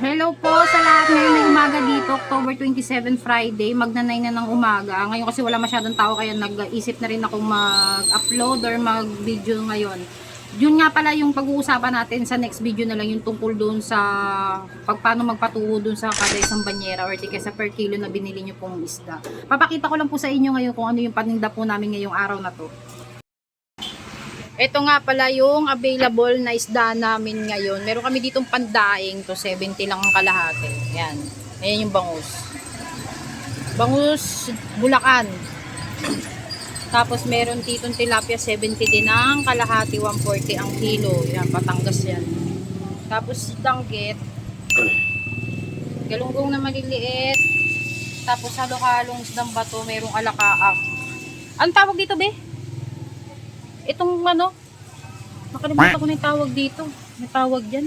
Hello po sa lahat ngayon ng umaga dito, October 27 Friday, magna 9 na ng umaga. Ngayon kasi wala masyadong tao kaya nag-isip na rin akong mag-upload or mag-video ngayon. Yun nga pala yung pag-uusapan natin sa next video na lang yung tungkol doon sa pag paano magpatuwo doon sa kada isang banyera or di kaya sa per kilo na binili nyo pong isda. Papakita ko lang po sa inyo ngayon kung ano yung paninda po namin ngayong araw na to. Ito nga pala yung available na isda namin ngayon. Meron kami ditong pandaing to 70 lang ang kalahati. Yan. Ayan yung bangus. Bangus Bulacan. Tapos meron ditong tilapia 70 din ang kalahati 140 ang kilo. Yan, Patangas yan. Tapos danggit. Galunggong na maliliit. Tapos halo-halong isdang bato, merong alakaak. Anong tawag dito, be? Itong ano, nakalimutan ko na yung tawag dito. May tawag dyan.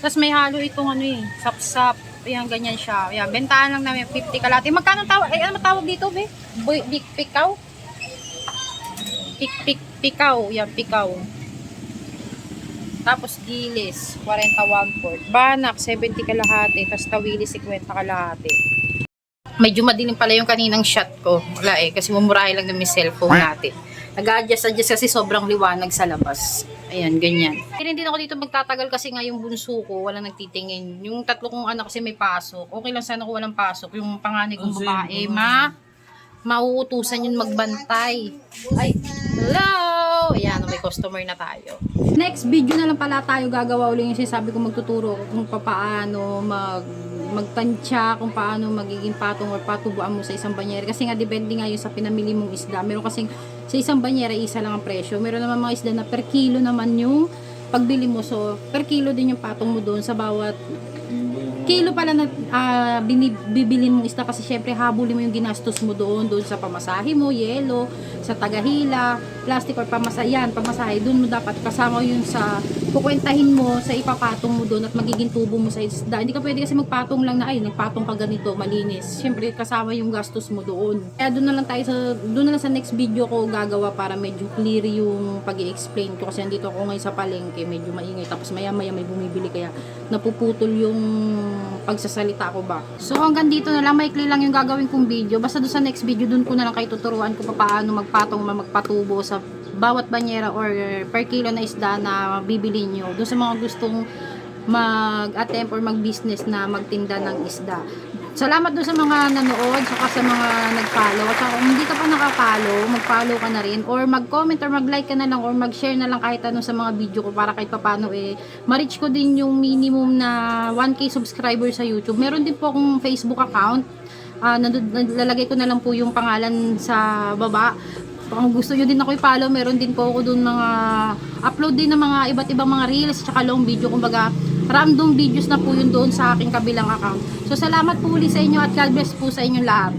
Tapos may halo itong ano eh, sap-sap. Ayan, ganyan siya. Ayan, bentahan lang namin, 50 kalati. Magkano tawag? Ay, ano tawag dito, be? Boy, big pikaw? Pik, pik, pikaw. Yan, pikaw. Tapos gilis, 41 quart. Banak, 70 kalahati. Tapos tawilis, 50 kalahati medyo madilim pala yung kaninang shot ko. Wala eh, kasi mumurahin lang namin cellphone natin. Nag-adjust, adjust kasi sobrang liwanag sa labas. Ayan, ganyan. Hindi din ako dito magtatagal kasi nga yung bunso ko, walang nagtitingin. Yung tatlo kong anak kasi may pasok. Okay lang sana kung walang pasok. Yung panganay kong babae, ma, mauutusan yun magbantay. Ay, hello! Ayan, may customer na tayo. Next video na lang pala tayo gagawa ulit yung sinasabi ko magtuturo kung paano mag magtansya kung paano magiging patong or patubuan mo sa isang banyere. Kasi nga depende nga yun sa pinamili mong isda. Meron kasing sa isang banyere isa lang ang presyo. Meron naman mga isda na per kilo naman yung pagbili mo. So per kilo din yung patong mo doon sa bawat kilo pala na ah, bini- bibilin mong isda kasi syempre habulin mo yung ginastos mo doon doon sa pamasahe mo, yelo, sa tagahila, plastic or pamasahe yan, pamasahe doon mo dapat kasama yun sa kukwentahin mo sa ipapatong mo doon at magiging tubo mo sa isda. Hindi ka pwede kasi magpatong lang na ay nagpatong ka ganito, malinis. Syempre kasama yung gastos mo doon. Kaya doon na lang tayo sa doon na lang sa next video ko gagawa para medyo clear yung pag-i-explain ko kasi andito ako ngayon sa palengke, medyo maingay tapos maya-maya may bumibili kaya napuputol yung pagsasalita ko ba. So hanggang dito na lang, maikli lang yung gagawin kong video. Basta doon sa next video, doon ko na lang kayo tuturuan pa paano magpatong, magpatubo sa bawat banyera or per kilo na isda na bibili nyo. Doon sa mga gustong mag-attempt or mag-business na magtinda ng isda. Salamat doon sa mga nanood, saka sa mga nag-follow. At kung hindi ka pa nakapollow, mag-follow ka na rin. Or mag-comment or mag-like ka na lang or mag-share na lang kahit ano sa mga video ko para kahit papano eh, ma-reach ko din yung minimum na 1k subscriber sa YouTube. Meron din po akong Facebook account. Ah, nandun- nalalagay ko na lang po yung pangalan sa baba. Kung gusto nyo din ako i-follow, meron din po ako dun mga upload din ng mga iba't ibang mga reels tsaka long video. Kumbaga, random videos na po yun doon sa aking kabilang account. So, salamat po ulit sa inyo at God bless po sa inyong lahat.